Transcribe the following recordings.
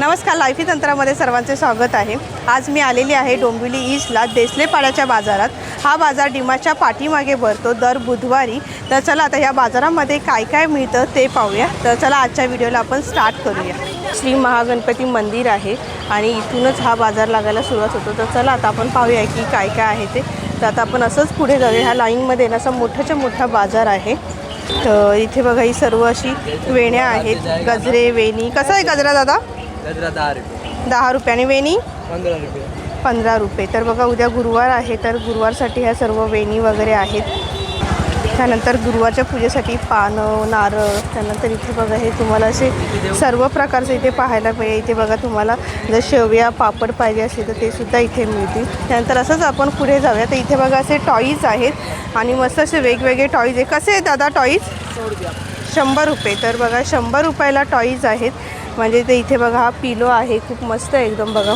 नमस्कार लाईफी तंत्रामध्ये सर्वांचे स्वागत आहे. आज मी आलेली आहे डोंबिवली ईस्टला देसलेपाड्याच्या बाजारात. हा बाजार डिमाच्या पाठीमागे भरतो दर बुधवारी. तर चला आता या बाजारामध्ये काय काय मिळतं ते पाहूया. तर चला आजच्या व्हिडिओला आपण स्टार्ट करूया. श्री महागणपती मंदिर आहे आणि इथूनच हा बाजार लागायला सुरुवात होतो. तर चला आता आपण पाहूया की काय काय आहे ते. तर आता आपण असंच पुढे जाऊया. ह्या लाईनमध्ये ना असा मोठाच्या मोठा बाजार आहे. तर इथे बघा ही सर्व अशी वेण्या आहेत. गजरे वेणी. कसं आहे गजरा दादा? गजरा दहा रुपये. दहा रुपयाने वेणी? पंधरा रुपये. पंधरा रुपये. तर बघा उद्या गुरुवार आहे तर गुरुवारसाठी ह्या सर्व वेणी वगैरे आहेत. त्यानंतर गुरुवारच्या पूजेसाठी पानं नारळ त्यानंतर इथे बघा हे तुम्हाला असे सर्व प्रकारचे इथे पाहायला मिळेल. इथे बघा तुम्हाला जर शेवया पापड पाहिजे असेल तर ते सुद्धा इथे मिळतील. त्यानंतर असंच आपण पुढे जाऊया तर इथे बघा असे टॉईज आहेत आणि मस्त असे वेगवेगळे टॉईज आहे कसे आहेत दादा टॉईज? शंभर रुपये. तर बघा शंभर रुपयाला टॉईज आहेत. म्हणजे ते इथे बघा हा पिलो आहे खूप मस्त आहे एकदम बघा.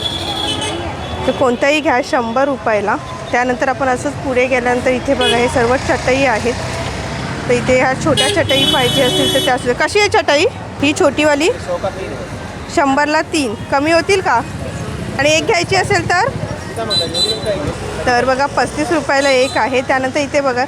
तर कोणताही घ्या शंभर रुपयाला. त्यानंतर आपण असंच पुढे गेल्यानंतर इथे बघा हे सर्व चटई आहेत. तर इथे ह्या छोट्या चटई पाहिजे असतील तर त्या असतील कशी आहे चटई? ही छोटीवाली? शंभरला तीन. कमी होतील का? आणि एक घ्यायची असेल तर? तर बघा पस्तीस रुपयाला एक आहे. त्यानंतर इथे बघा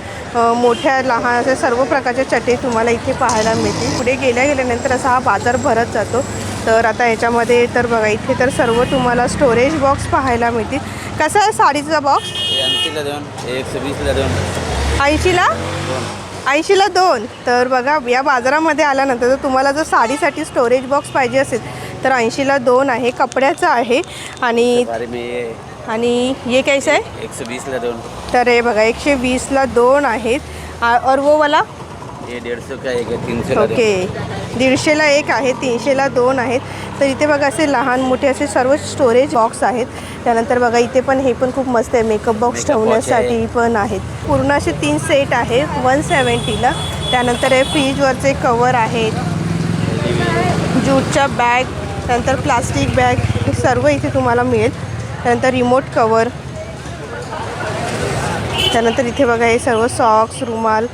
मोठ्या लहान अशा सर्व प्रकारच्या चटई तुम्हाला इथे पाहायला मिळतील. पुढे गेल्या गेल्यानंतर असा हा बाजार भरत जातो. तर आता याच्यामध्ये तर बघा इथे तर सर्व तुम्हाला स्टोरेज बॉक्स पाहायला मिळतील. कसा आहे साडीचा बॉक्स ऐंशीला दोन एकशे वीसला दोन. ऐंशीला? दोन. ऐंशीला दोन. तर बघा या बाजारामध्ये आल्यानंतर जर तुम्हाला जर साडीसाठी स्टोरेज बॉक्स पाहिजे असेल तर ऐंशीला दोन आहे कपड्याचं आहे. आणि ये आणि हे कैसे आहे एकशे वीसला दोन. तर हे बघा एकशे वीसला दोन आहेत. आ- और वो वाला हे दीडशे का एक आहे तीनशेला ओके. दीडशेला एक आहे तीनशेला दोन आहेत. तर इथे बघा असे लहान मोठे असे सर्व स्टोरेज बॉक्स आहेत. त्यानंतर बघा इथे पण हे पण खूप मस्त आहे. मेकअप बॉक्स Makeup ठेवण्यासाठी. पण आहेत. पूर्ण असे तीन सेट आहे वन सेवन्टीला त्यानंतर हे फ्रीजवरचे कवर आहेत. ज्यूटच्या बॅग त्यानंतर प्लास्टिक बॅग हे सर्व इथे तुम्हाला मिळेल. त्यानंतर रिमोट कवर त्यानंतर इथे बघा हे सर्व सॉक्स रुमाल.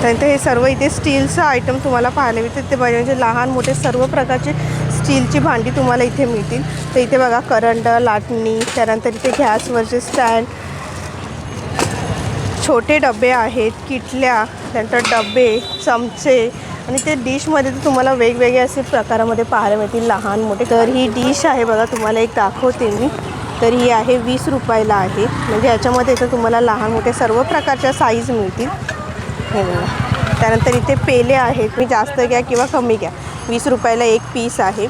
त्यानंतर हे सर्व इथे स्टीलचं आयटम तुम्हाला पाहायला मिळते ते बघा म्हणजे लहान मोठे सर्व प्रकारचे स्टीलची भांडी तुम्हाला इथे मिळतील. तर इथे बघा करंड लाटणी त्यानंतर इथे गॅसवरचे स्टँड छोटे डबे आहेत किटल्या त्यानंतर डबे चमचे आणि ते डिशमध्ये तर तुम्हाला वेगवेगळे असे प्रकारामध्ये पाहायला मिळतील लहान मोठे. तर ही डिश आहे बघा तुम्हाला एक दाखवते मी. तर ही आहे वीस रुपयाला आहे. म्हणजे याच्यामध्ये तर तुम्हाला लहान मोठे सर्व प्रकारच्या साईज मिळतील. हे बघा. त्यानंतर इथे पेले आहेत. मी जास्त घ्या किंवा कमी घ्या. वीस रुपयाला एक पीस आहे.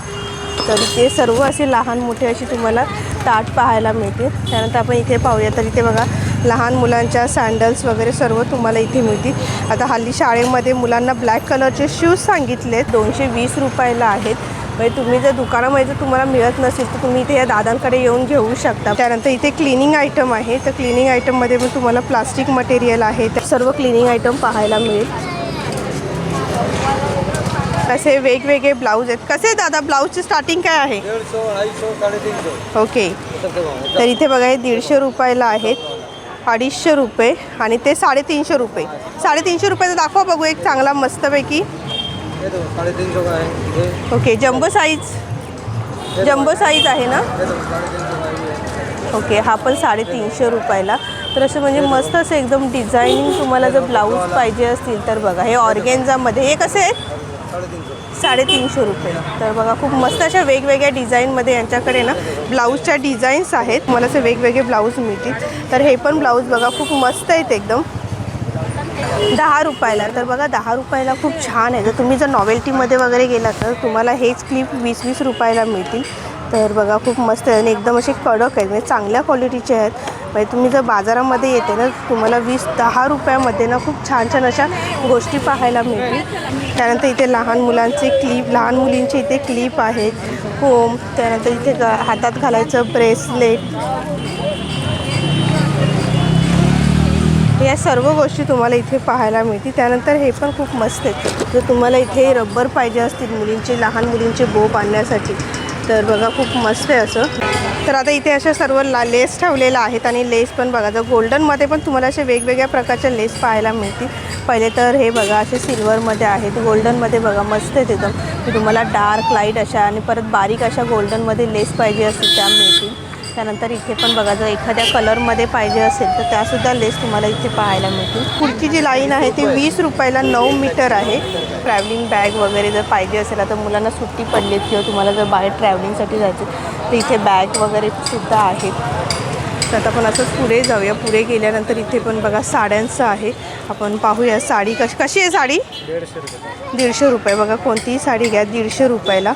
तर इथे सर्व असे लहान मोठे असे तुम्हाला ताट पाहायला मिळते त्यानंतर आपण इथे पाहूया. तर इथे बघा लहान मुलांच्या सँडल्स वगैरे सर्व तुम्हाला इथे मिळतील. आता हल्ली शाळेमध्ये मुलांना ब्लॅक कलरचे शूज सांगितले दोनशे वीस रुपयाला आहेत. म्हणजे तुम्ही जर दुकानामध्ये जर तुम्हाला मिळत नसेल तर तुम्ही इथे या दादांकडे येऊन घेऊ शकता. त्यानंतर इथे क्लिनिंग आयटम आहे. तर क्लिनिंग आयटममध्ये पण तुम्हाला प्लास्टिक मटेरियल आहे. तर सर्व क्लिनिंग आयटम पाहायला मिळेल. कसे वेगवेगळे ब्लाऊज आहेत. कसे दादा? ब्लाऊजची स्टार्टिंग काय आहे? ओके तर इथे बघा हे दीडशे रुपयाला आहेत. अडीचशे रुपये आणि ते साडेतीनशे रुपये. साडेतीनशे रुपयाचा दाखवा बघू एक चांगला मस्तपैकी. Okay jumbo size jumbo size आहे ना? ओके हा पण साडेतीनशे रुपयाला. तर असं म्हणजे मस्त असं एकदम डिझायनिंग तुम्हाला जर ब्लाऊज पाहिजे असतील तर बघा. हे ऑर्गेन्झामध्ये हे कसे आहेत साडेतीनशे रुपये. तर बघा खूप मस्त अशा वेगवेगळ्या डिझाईनमध्ये यांच्याकडे ना ब्लाऊजच्या डिझाईन्स आहेत. मला असे वेगवेगळे ब्लाऊज मिळतील. तर हे पण ब्लाऊज बघा खूप मस्त आहेत एकदम. दहा रुपयाला. तर बघा दहा रुपयाला खूप छान आहे. जर तुम्ही जर नॉवेल्टीमध्ये वगैरे गेलात तर तुम्हाला हेच क्लिप वीस वीस रुपयाला मिळतील. तर बघा खूप मस्त आहे. आणि एकदम असे कडक आहेत. म्हणजे चांगल्या क्वालिटीचे आहेत. म्हणजे तुम्ही जर बाजारामध्ये येते ना तुम्हाला वीस दहा रुपयामध्ये ना खूप छान छान अशा गोष्टी पाहायला मिळतील. त्यानंतर इथे लहान मुलांचे क्लिप लहान मुलींचे इथे क्लिप आहेत कोम त्यानंतर इथे हातात घालायचं ब्रेसलेट या सर्व गोष्टी तुम्हाला इथे पाहायला मिळतील. त्यानंतर हे पण खूप मस्त आहेत जर तुम्हाला इथे रब्बर पाहिजे असतील मुलींचे लहान मुलींचे बो बांधण्यासाठी तर बघा खूप मस्त आहे असं. तर आता इथे अशा सर्व ला लेस ठेवलेल्या आहेत आणि लेस पण बघा जर गोल्डनमध्ये पण तुम्हाला असे वेगवेगळ्या प्रकारच्या लेस पाहायला मिळतील. पहिले तर हे बघा असे सिल्वरमध्ये आहेत. गोल्डनमध्ये बघा मस्त आहेत एकदम. की तुम्हाला डार्क लाइट अशा आणि परत बारीक अशा गोल्डनमध्ये लेस पाहिजे असतील त्या मिळतील. त्यानंतर इथे पण बघा जर एखाद्या कलरमध्ये पाहिजे असेल तर त्यासुद्धा लेस तुम्हाला इथे पाहायला मिळतील. पुढची जी लाईन आहे ती वीस रुपयाला नऊ मीटर आहे. ट्रॅव्हलिंग बॅग वगैरे जर पाहिजे असेल तर मुलांना सुट्टी पडली किंवा तुम्हाला जर बाहेर ट्रॅव्हलिंगसाठी जायचं तर इथे बॅग वगैरे सुद्धा आहेत. तर आता आपण असंच पुढे जाऊया. पुढे गेल्यानंतर इथे पण बघा साड्यांचं आहे. आपण पाहूया साडी कशी कशी आहे साडी? दीडशे रुपये. दीडशे रुपये. बघा कोणतीही साडी घ्या दीडशे रुपयाला.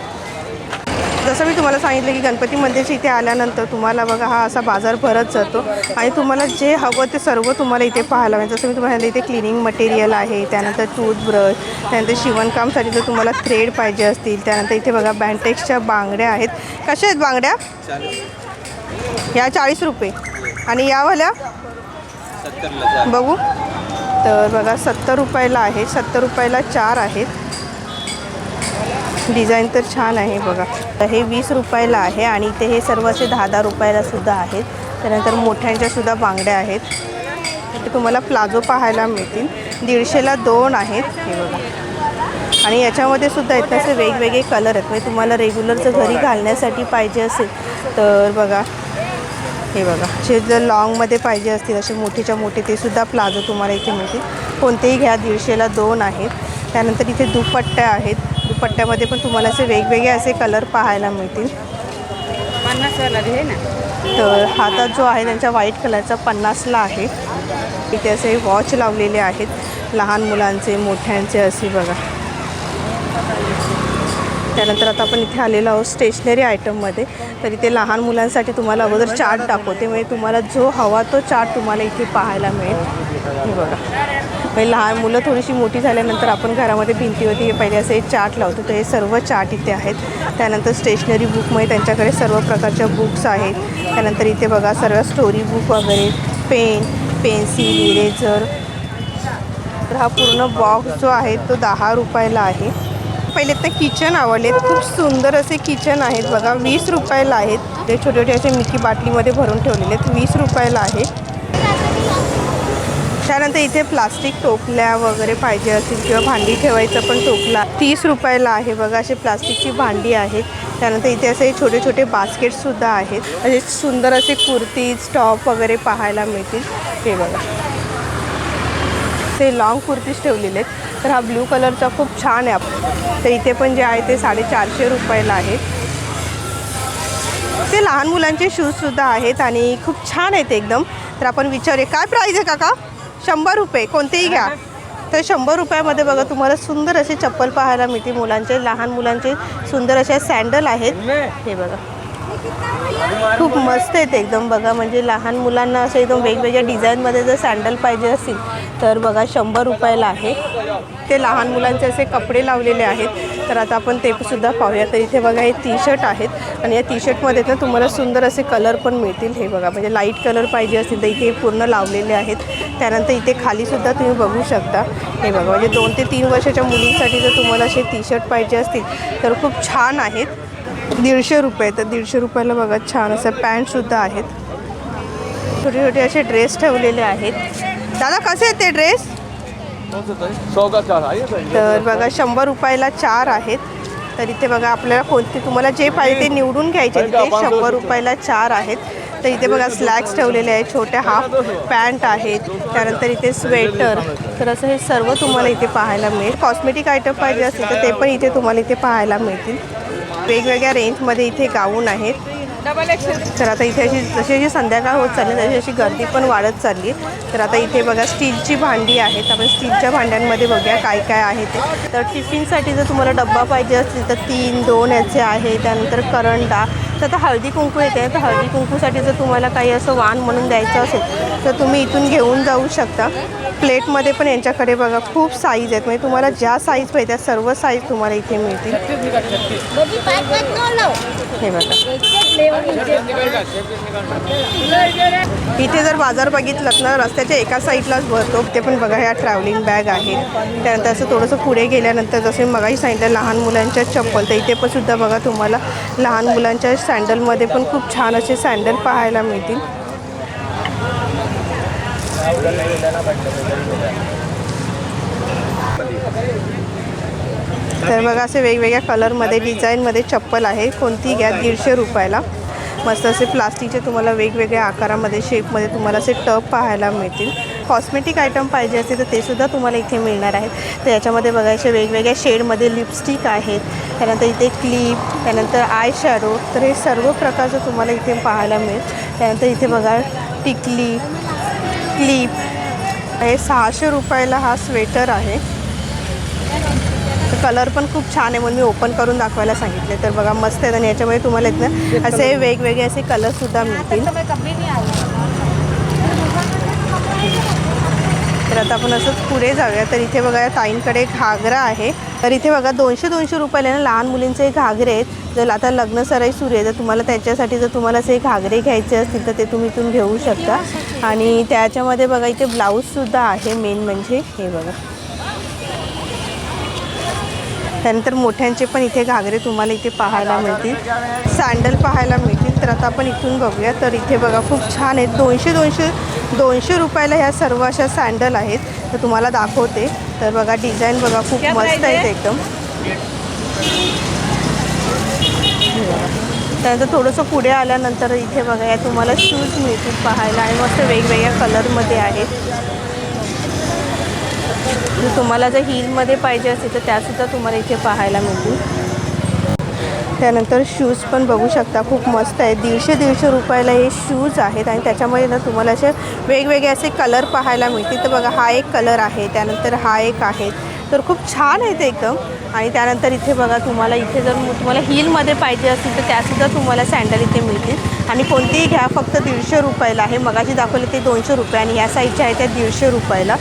जसं मी तुम्हाला सांगितलं की गणपती मंदिरच्या इथे आल्यानंतर तुम्हाला बघा हा असा बाजार भरत जातो आणि तुम्हाला जे हवं ते सर्व तुम्हाला इथे पाहायला मिळेल जसं मी तुम्हाला सांगितलं इथे क्लिनिंग मटेरियल आहे त्यानंतर टूथब्रश त्यानंतर शिवणकामसाठी जर तुम्हाला थ्रेड पाहिजे असतील त्यानंतर इथे बघा बँटेक्सच्या बांगड्या आहेत. कशा आहेत बांगड्या? या चाळीस रुपये. आणि यावाल्या सत्तरला बघू. तर बघा सत्तर रुपयाला आहे. सत्तर रुपयाला चार आहेत. डिझाईन तर छान आहे बघा. तर हे वीस रुपयाला आहे आणि इथे हे सर्व असे दहा दहा रुपयाला सुद्धा आहेत. त्यानंतर मोठ्यांच्या सुद्धा बांगड्या आहेत. इथे तुम्हाला प्लाझो पाहायला मिळतील. दीडशेला दोन आहेत हे बघा. आणि याच्यामध्ये सुद्धा इथं असे वेगवेगळे कलर आहेत. म्हणजे तुम्हाला रेग्युलरचं घरी घालण्यासाठी पाहिजे असेल तर बघा. हे बघा. जे जर लॉंगमध्ये पाहिजे असतील असे मोठेच्या मोठे ते सुद्धा प्लाझो तुम्हाला इथे मिळतील. कोणतेही घ्या दीडशेला दोन आहेत. त्यानंतर इथे दुपट्ट्या आहेत. दुपट्ट्यामध्ये पण तुम्हाला असे वेगवेगळे असे कलर पाहायला मिळतील. पन्नासवाला आहे ना? तर हातात जो आहे त्यांच्या व्हाईट कलरचा पन्नासला आहे. इथे असे वॉच लावलेले आहेत. लहान मुलांचे मोठ्यांचे असे बघा. त्यानंतर आता आपण इथे आलेलो आहोत स्टेशनरी आयटममध्ये तर इथे लहान मुलांसाठी तुम्हाला अगोदर चार्ट दाखवते. म्हणजे तुम्हाला जो हवा तो चार्ट तुम्हाला इथे पाहायला मिळेल. बघा. म्हणजे लहान मुलं थोडीशी मोठी झाल्यानंतर आपण घरामध्ये भिंतीवरती हे पहिले असे चार्ट लावतो. तर हे सर्व चार्ट इथे आहेत. त्यानंतर स्टेशनरी बुकमध्ये त्यांच्याकडे सर्व प्रकारच्या बुक्स आहेत. त्यानंतर इथे बघा सर्व स्टोरी बुक वगैरे पेन पेन्सिल इरेझर तर हा पूर्ण बॉक्स जो आहे तो दहा रुपयाला आहे. पहिले तर किचन आवडलेत. खूप सुंदर असे किचन आहेत बघा. वीस रुपयाला आहेत. ते छोटे छोटे असे मिकी बाटलीमध्ये भरून ठेवलेले आहेत. वीस रुपयाला आहे. त्यानंतर इथे प्लास्टिक टोपल्या वगैरे पाहिजे असतील किंवा भांडी ठेवायचं पण टोपला. तीस रुपयाला आहे बघा. असे प्लास्टिकची भांडी आहेत. त्यानंतर इथे असे छोटे छोटे बास्केटसुद्धा आहेत. असे सुंदर असे कुर्तीज टॉप वगैरे पाहायला मिळतील. हे बघा. ते लाँग कुर्तीज ठेवलेले आहेत. तर हा ब्ल्यू कलरचा खूप छान आहे तर इथे पण जे आहे ते साडेचारशे रुपयाला आहे. ते लहान मुलांचे शूजसुद्धा आहेत आणि खूप छान आहेत एकदम. तर आपण विचारूया काय प्राईज आहे काका? शंभर रुपये कोणतेही घ्या. तर शंभर रुपयामध्ये बघा तुम्हाला सुंदर असे चप्पल पाहायला मिळते मुलांचे लहान मुलांचे सुंदर असे सँडल आहेत. हे बघा. खूप मस्त आहेत एकदम बघा म्हणजे लहान मुलांना असं एकदम वेगवेगळ्या डिझाईनमध्ये जर सँडल पाहिजे असतील तर बघा शंभर रुपयाला आहे. ते लहान मुलांचे असे कपडे लावलेले आहेत. तर आता आपण ते सुद्धा पाहूया. तर इथे बघा हे टी शर्ट आहेत. आणि या टी शर्टमध्ये ना तुम्हाला सुंदर असे कलर पण मिळतील. हे बघा म्हणजे लाइट कलर पाहिजे असतील तर इथे पूर्ण लावलेले आहेत. त्यानंतर इथे खालीसुद्धा तुम्ही बघू शकता. हे बघा म्हणजे दोन ते तीन वर्षाच्या मुलींसाठी जर तुम्हाला असे टी शर्ट पाहिजे असतील तर खूप छान आहेत. दीडशे रुपये तर दीडशे रुपयाला बघा छान असं पॅन्टसुद्धा आहेत. छोटे छोटे असे ड्रेस ठेवलेले आहेत. दादा कसे आहेत ते ड्रेस तर बघा शंभर रुपयाला चार आहेत. तर इथे बघा आपल्याला कोणते तुम्हाला जे पाहिजे ते निवडून घ्यायचे ते शंभर रुपयाला चार आहेत. तर इथे बघा स्लॅक्स ठेवलेले आहेत. छोट्या हाफ पॅन्ट आहेत. त्यानंतर इथे स्वेटर तर असं हे सर्व तुम्हाला इथे पाहायला मिळेल. कॉस्मेटिक आयटम पाहिजे असतील तर ते पण इथे तुम्हाला इथे पाहायला मिळतील. वेगवेगळ्या रेंजमध्ये इथे गाऊन आहेत. तर आता इथे अशी जशी जशी संध्याकाळ होत चालली तशी अशी गर्दी पण वाढत चालली. आहे तर आता इथे बघा स्टीलची भांडी आहेत. आपण स्टीलच्या भांड्यांमध्ये बघूया काय काय आहे ते. तर टिफिनसाठी जर तुम्हाला डब्बा पाहिजे असतील तर तीन दोन याचे आहे. त्यानंतर करंडा. तर आता हळदी कुंकू येते. तर हळदी कुंकूसाठी जर तुम्हाला काही असं वाण म्हणून द्यायचं असेल तर तुम्ही इथून घेऊन जाऊ शकता. प्लेटमध्ये पण यांच्याकडे बघा खूप साईज आहेत. म्हणजे तुम्हाला ज्या साईज पाहिजे त्या सर्व साईज तुम्हाला इथे मिळतील. हे बघा. इथे जर बाजार बघितलात ना रस्त्याच्या एका साईडलाच भरतो. ते पण बघा ह्या ट्रॅव्हलिंग बॅग आहेत. त्यानंतर असं थोडंसं पुढे गेल्यानंतर जसं मगाही सांगितलं लहान मुलांच्या चप्पल. तर इथे पण सुद्धा बघा तुम्हाला लहान मुलांच्या सँडलमध्ये पण खूप छान असे सँडल पाहायला मिळतील. तर बघा असे वेगवेगळ्या कलरमध्ये डिझाईनमध्ये चप्पल आहे. कोणती घ्या दीडशे रुपयाला. मस्त असे प्लास्टिकचे तुम्हाला वेगवेगळ्या आकारामध्ये शेपमध्ये तुम्हाला असे टब पाहायला मिळतील. कॉस्मेटिक आयटम पाहिजे असतील तर ते सुद्धा तुम्हाला इथे मिळणार आहेत. तर याच्यामध्ये बघायचे वेगवेगळ्या शेडमध्ये लिपस्टिक आहेत. त्यानंतर इथे क्लिप त्यानंतर आय शॅडो तर हे सर्व प्रकारचं तुम्हाला इथे पाहायला मिळेल. त्यानंतर इथे बघा टिकली क्लिप. हे सहाशे रुपयाला हा स्वेटर आहे. कलर पण खूप छान आहे. म्हणून मी ओपन करून दाखवायला सांगितले. तर बघा मस्त आहेत आणि याच्यामध्ये तुम्हाला इथनं असे वेगवेगळे असे कलरसुद्धा मिळतील. तर आता आपण असंच पुढे जाऊया. तर इथे बघा या ताईंकडे घागरा आहे. तर इथे बघा दोनशे दोनशे रुपयाला ना लहान मुलींचे घागरे आहेत. जर आता लग्न सराई सुरू आहे. तर तुम्हाला त्याच्यासाठी जर तुम्हाला असे घागरे घ्यायचे असतील तर ते तुम्ही इथून घेऊ शकता. आणि त्याच्यामध्ये बघा इथे ब्लाऊजसुद्धा आहे मेन म्हणजे. हे बघा. त्यानंतर मोठ्यांचे पण इथे घागरे तुम्हाला इथे पाहायला मिळतील. सँडल पाहायला मिळतील. तर आता आपण इथून बघूया. तर इथे बघा खूप छान आहेत. दोनशे दोनशे दोनशे रुपयाला ह्या सर्व अशा सँडल आहेत. तर तुम्हाला दाखवते. तर बघा डिझाईन बघा खूप मस्त आहेत आहे? एकदम. त्यानंतर थोडंसं पुढे आल्यानंतर इथे बघा या तुम्हाला शूज मिळतील पाहायला आणि मस्त वेगवेगळ्या कलरमध्ये आहेत. जर तुम्हाला जर हिलमध्ये पाहिजे असेल तर त्यासुद्धा तुम्हाला इथे पाहायला मिळतील. त्यानंतर शूज पण बघू शकता खूप मस्त आहे दीडशे दीडशे रुपयाला हे शूज आहेत आणि त्याच्यामध्ये ना तुम्हाला असे वेगवेगळे असे कलर पाहायला मिळतील. तर बघा हा एक कलर आहे त्यानंतर हा एक आहे. तर खूप छान आहेत एकदम. आणि त्यानंतर इथे बघा तुम्हाला इथे जर तुम्हाला हिलमध्ये पाहिजे असतील तर त्यासुद्धा तुम्हाला सँडल इथे मिळतील. आणि कोणतीही घ्या फक्त दीडशे रुपयाला आहे. मगाशी दाखवले ते दोनशे रुपये आणि या साईजच्या आहे त्या दीडशे रुपयाला.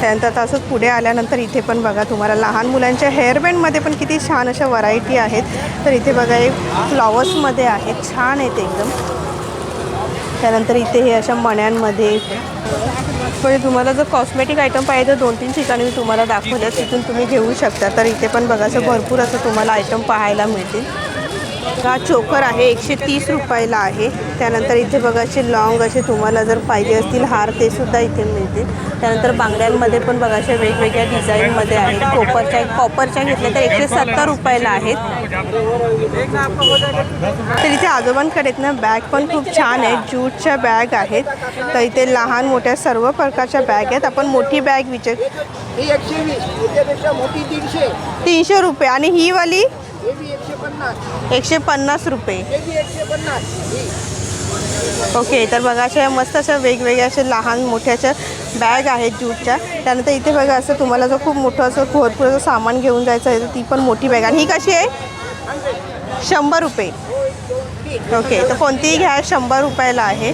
त्यानंतर आता असंच पुढे आल्यानंतर इथे पण बघा तुम्हाला लहान मुलांच्या हेअरबँडमध्ये पण किती छान अशा व्हरायटी आहेत. तर इथे बघा हे फ्लॉवर्समध्ये आहेत छान आहेत एकदम. त्यानंतर इथे हे अशा मण्यांमध्ये. पण तुम्हाला जर कॉस्मेटिक आयटम पाहिजे तर दोन तीन ठिकाणी मी तुम्हाला दाखवलं तिथून तुम्ही घेऊ शकता. तर इथे पण बघा असं भरपूर असं तुम्हाला आयटम पाहायला मिळतील. हा चोकर आहे? एकशे तीस रुपयाला आहे. त्यानंतर इथे बघा असे लॉंग असे तुम्हाला जर पाहिजे असतील हार ते सुद्धा इथे मिळतील. त्यानंतर बांगड्यांमध्ये पण बघा अशा वेगवेगळ्या डिझाईनमध्ये आहेत. कॉपरच्या कॉपरच्या घेतल्या तर एकशे सत्तर रुपयाला आहेत. तर इथे आजोबांकडे ना बॅग पण खूप छान आहेत. ज्यूटच्या बॅग आहेत. तर इथे लहान मोठ्या सर्व प्रकारच्या बॅग आहेत. आपण मोठी बॅग विचार तीनशे. रुपये. आणि ही वाली? एकशे पन्नास रुपये. ओके तर बघा अशा मस्त अशा वेगवेगळ्या अशा लहान मोठ्याच्या बॅग आहेत ज्यूटच्या. त्यानंतर इथे बघा असं तुम्हाला जर खूप मोठं असं भरपूर असं सामान घेऊन जायचं आहे तर ती पण मोठी बॅग. आणि ही कशी आहे? शंभर रुपये. ओके तर कोणतीही घ्या शंभर रुपयाला आहे.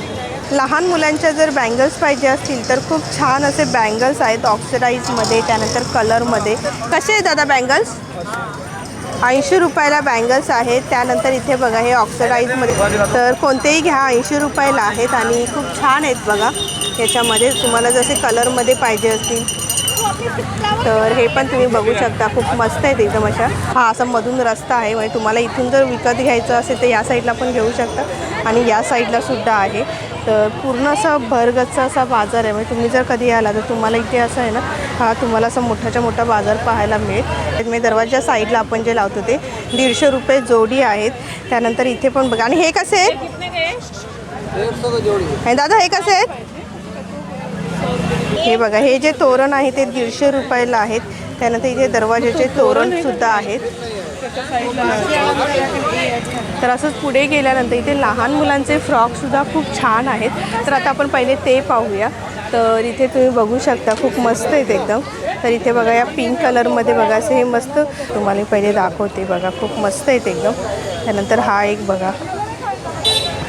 लहान मुलांच्या जर बँगल्स पाहिजे असतील तर खूप छान असे बँगल्स आहेत ऑक्सिडाईजमध्ये त्यानंतर कलरमध्ये कसे आहेत दादा बँगल्स? ऐंशी रुपयाला बँगल्स आहेत. त्यानंतर इथे बघा हे ऑक्सिडाईजमध्ये तर कोणतेही घ्या ऐंशी रुपयाला आहेत आणि खूप छान आहेत बघा. याच्यामध्ये तुम्हाला जसे कलरमध्ये पाहिजे असतील. तर हे पण तुम्ही बघू शकता. खूप मस्त आहेत एकदम अशा. हा असा मधून रस्ता आहे. म्हणजे तुम्हाला इथून जर विकत घ्यायचं असेल तर या साईडला पण घेऊ शकता. आणि या साईडला सुद्धा आहे. तर पूर्ण असा भरगच्चा असा बाजार आहे. म्हणजे तुम्ही जर कधी आला तर तुम्हाला इथे असं आहे ना हा तुम्हाला असा मोठ्याच्या मोठा बाजार पाहायला मिळेल. मी दरवाजा साईडला आपण जे लावतो ते दीडशे रुपये जोडी आहेत. त्यानंतर इथे पण बघा. आणि हे कसे आहेत? दादा हे कसे आहेत? हे बघा हे जे तोरण आहे ते दीडशे रुपयाला आहेत. त्यानंतर इथे दरवाजाचे तोरण सुद्धा आहेत. तर असंच पुढे गेल्यानंतर इथे लहान मुलांचे फ्रॉकसुद्धा खूप छान आहेत. तर आता आपण पहिले ते पाहूया. तर इथे तुम्ही बघू शकता खूप मस्त आहेत एकदम. तर इथे बघा या पिंक कलरमध्ये बघा असे हे मस्त तुम्हाला पहिले दाखवते बघा खूप मस्त आहेत एकदम. त्यानंतर हा एक बघा.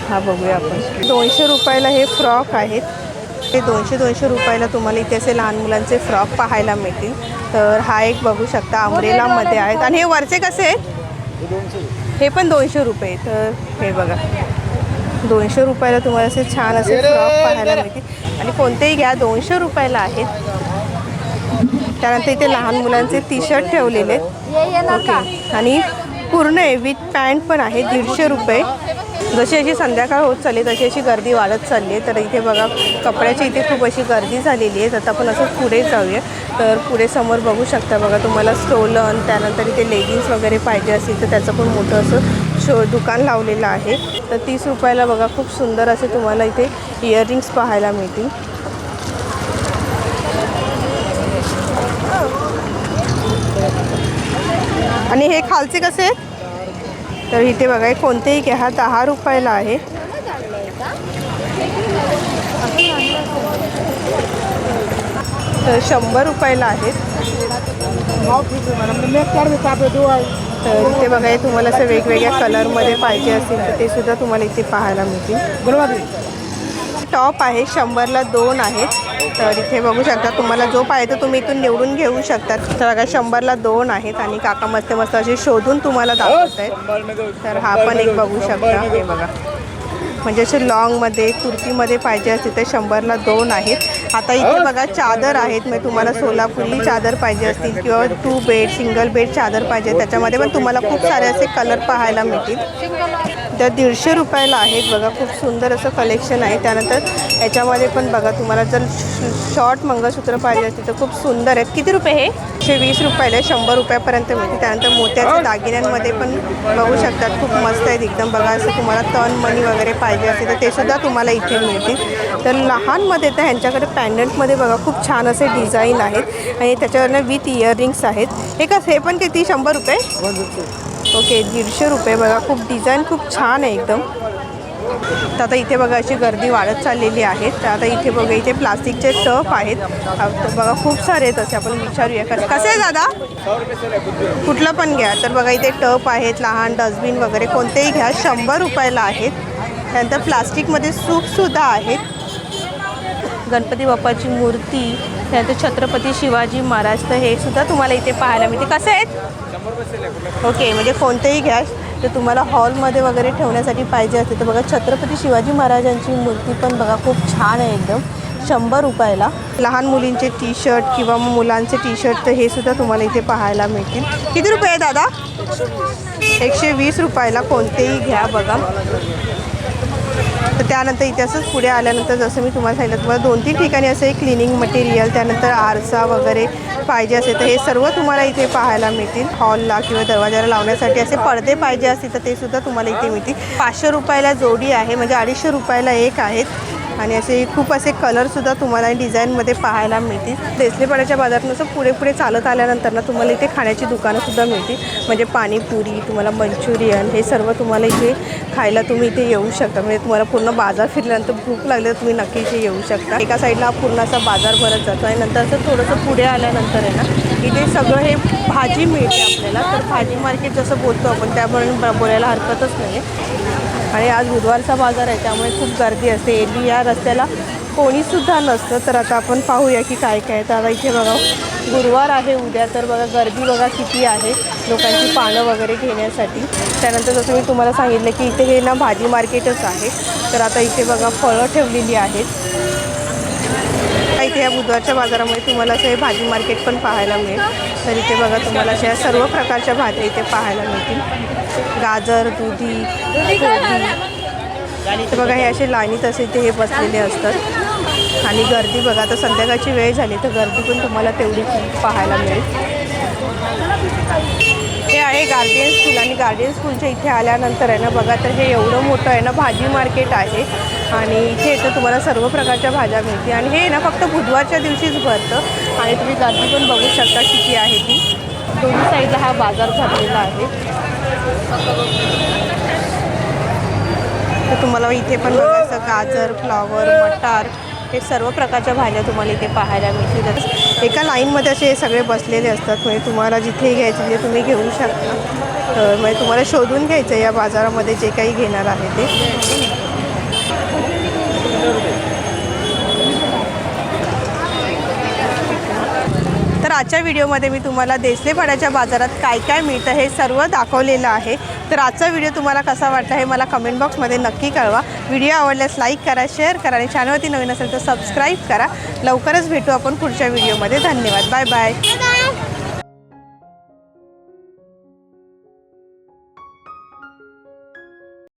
हा बघूया आपण. दोनशे रुपयाला हे फ्रॉक आहेत. ते दोनशे दोनशे रुपयाला तुम्हाला इथे असे लहान मुलांचे फ्रॉक पाहायला मिळतील. तर हा एक बघू शकता अमरेलामध्ये आहेत. आणि हे वरचे कसे आहेत? हे पण दोनशे रुपये तर हे बघा. दोनशे रुपयाला तुम्हाला असे छान असे फ्रॉक पाहायला मिळतील. आणि कोणतेही घ्या दोनशे रुपयाला आहेत. त्यानंतर इथे लहान मुलांचे टी शर्ट ठेवलेले आहेत. ओके आणि पूर्ण आहे विथ पॅन्ट पण आहे दीडशे रुपये. जशी अशी संध्याकाळ होत चालली तशी अशी गर्दी वाढत चालली. आहे तर इथे बघा कपड्याची इथे खूप अशी गर्दी झालेली आहे. तर आता आपण असं पुढे जाऊया. तर पुढे समोर बघू शकता बघा तुम्हाला स्टोलन त्यानंतर इथे लेगिन्स वगैरे पाहिजे असेल तर त्याचं पण मोठं असं शो दुकान लावलेलं आहे. तर तीस रुपयाला बघा खूप सुंदर असे तुम्हाला इथे इयरिंग्स पाहायला मिळतील. आणि हे खालचे कसे आहेत? तर इथे बघा कोणतेही घ्या. हा दहा रुपयाला आहे. तर शंभर रुपयाला आहेत तर इथे बघा हे तुम्हाला असं वेगवेगळ्या कलरमध्ये पाहिजे असेल तर ते सुद्धा तुम्हाला इथे पाहायला मिळतील. टॉप आहे शंभरला दोन आहेत. तर इथे बघू शकता तुम्हाला जो पाहिजे तो तुम्ही इथून निवडून घेऊ शकता. तर बघा शंभरला दोन आहेत आणि काका मस्त मस्त असे शोधून तुम्हाला दाखवत आहेत तर हा पण एक बघू शकता हे बघा. म्हणजे असे लॉंगमध्ये कुर्तीमध्ये पाहिजे असते तर शंभरला दोन आहेत. आता इथे बघा चादर आहेत. मग तुम्हाला सोलापुरी चादर पाहिजे असतील किंवा टू बेड सिंगल बेड चादर पाहिजे त्याच्यामध्ये पण तुम्हाला खूप सारे असे कलर पाहायला मिळतील. तर दीडशे रुपयाला आहेत बघा खूप सुंदर असं कलेक्शन आहे. त्यानंतर याच्यामध्ये पण बघा तुम्हाला जर शॉर्ट मंगळसूत्र पाहिजे असतील तर खूप सुंदर आहेत. किती रुपये हे? एकशे वीस रुपयाला शंभर रुपयापर्यंत मिळते त्यानंतर मोत्याच्या दागिन्यांमध्ये पण बघू शकतात खूप मस्त आहेत एकदम. बघा असं तुम्हाला तन मणी वगैरे पाहिजे असेल तर ते सुद्धा तुम्हाला इथे मिळतील. तर लहानमध्ये तर ह्यांच्याकडे पॅन्डंटमध्ये बघा खूप छान असे डिझाईन आहेत आणि त्याच्यावरनं विथ इयरिंग्स आहेत. हे कसं हे पण किती? शंभर रुपये? ओके दीडशे रुपये बघा. खूप डिझाईन खूप छान आहे एकदम. तर आता इथे बघा अशी गर्दी वाढत चाललेली आहे. तर आता इथे बघा इथे प्लास्टिकचे टप आहेत. तर बघा खूप सारे आहेत असे आपण विचारूया. कसे कसे आहे दादा? कुठलं पण घ्या. तर बघा इथे टप आहेत लहान डस्टबिन वगैरे कोणतेही घ्या. शंभर रुपयाला आहेत. त्यानंतर प्लास्टिकमध्ये सूपसुद्धा आहेत. गणपती बाप्पाची मूर्ती त्यानंतर छत्रपती शिवाजी महाराज तर हे सुद्धा तुम्हाला इथे पाहायला मिळते. कसे आहेत? ओके म्हणजे कोणतेही घ्या. तर तुम्हाला हॉलमध्ये वगैरे ठेवण्यासाठी पाहिजे असते. तर बघा छत्रपती शिवाजी महाराजांची मूर्ती पण बघा खूप छान आहे एकदम. शंभर रुपयाला. लहान मुलींचे टी शर्ट किंवा मग मुलांचे टी शर्ट तर हे सुद्धा तुम्हाला इथे पाहायला मिळतील. किती रुपये दादा? एकशे वीस रुपयाला कोणतेही घ्या बघा. तर त्यानंतर इथे असंच पुढे आल्यानंतर जसं मी तुम्हाला सांगितलं तुम्हाला दोन तीन ठिकाणी असं एक क्लिनिंग मटेरियल त्यानंतर आरसा वगैरे पाहिजे असेल तर हे सर्व तुम्हाला इथे पाहायला मिळतील. हॉलला किंवा दरवाजाला लावण्यासाठी असे पडदे पाहिजे असतील तर ते सुद्धा तुम्हाला इथे मिळतील. पाचशे रुपयाला जोडी आहे म्हणजे अडीचशे रुपयाला एक आहेत. आणि असे खूप असे कलरसुद्धा तुम्हाला डिझाईनमध्ये पाहायला मिळतील. देसलेपाड्याच्या बाजारातून असं पुढे पुढे चालत आल्यानंतर ना तुम्हाला इथे खाण्याची दुकानंसुद्धा मिळतील. म्हणजे पाणीपुरी तुम्हाला मंचुरियन हे सर्व तुम्हाला इथे खायला तुम्ही इथे येऊ शकता. म्हणजे तुम्हाला पूर्ण बाजार फिरल्यानंतर भूक लागली तर तुम्ही नक्की इथे येऊ शकता. एका साईडला पूर्ण असा बाजार भरत जातो आणि नंतर असं थोडंसं पुढे आल्यानंतर आहे ना इथे सगळं हे भाजी मिळते आपल्याला. तर भाजी मार्केट जसं बोलतो आपण त्यामुळे ब- बोलायला हरकतच नाही आहे आणि आज बुधवारचा बाजार आहे त्यामुळे खूप गर्दी असते. एरवी या रस्त्याला कोणीसुद्धा नसतं. तर आता आपण पाहूया की काय काय तर आता इथे बघा गुरुवार आहे उद्या. तर बघा गर्दी बघा किती आहे लोकांची पानं वगैरे घेण्यासाठी. त्यानंतर जसं मी तुम्हाला सांगितलं की इथे हे ना भाजी मार्केटच आहे. तर आता इथे बघा फळं ठेवलेली आहेत. इथे या बुधवारच्या बाजारामध्ये तुम्हाला असं हे भाजी मार्केट पण पाहायला मिळेल. तर इथे बघा तुम्हाला अशा सर्व प्रकारच्या भाज्या इथे पाहायला मिळतील. गाजर दुधी कोबी. तर बघा हे असे लाईनीत असे इथे हे बसलेले असतात. आणि गर्दी बघा आता संध्याकाळची वेळ झाली तर गर्दी पण तुम्हाला तेवढी पाहायला मिळेल. हे आहे गार्डियन स्कूल आणि गार्डियन स्कूलच्या इथे आल्यानंतर आहे ना बघा तर हे एवढं मोठं आहे ना भाजी मार्केट आहे. आणि इथे येतं तुम्हाला सर्व प्रकारच्या भाज्या मिळतील. आणि हे ना फक्त बुधवारच्या दिवशीच भरतं. आणि तुम्ही गर्दी पण बघू शकता किती आहे ती. दोन्ही साईडला हा बाजार भरलेला आहे. तर तुम्हाला इथे पण बघायचं गाजर फ्लॉवर मटार हे सर्व प्रकारच्या भाज्या तुम्हाला इथे पाहायला मिळतील. एका लाईनमध्ये असे सगळे बसलेले असतात. म्हणजे तुम्हाला जिथे घ्यायचे जे तुम्ही घेऊ शकता. म्हणजे तुम्हाला शोधून घ्यायचं आहे या बाजारामध्ये जे काही घेणार आहे ते. तर आजच्या व्हिडिओमध्ये मी तुम्हाला देसलेपाड्याच्या बाजारात काय काय मिळतं हे सर्व दाखवलेलं आहे. तर आजचा व्हिडिओ तुम्हाला कसा वाटला हे मला कमेंट बॉक्समध्ये नक्की कळवा. व्हिडिओ आवडल्यास लाईक करा शेअर करा आणि चॅनलवरती नवीन असेल तर सबस्क्राईब करा. लवकरच भेटू आपण पुढच्या व्हिडिओमध्ये. धन्यवाद. Bye bye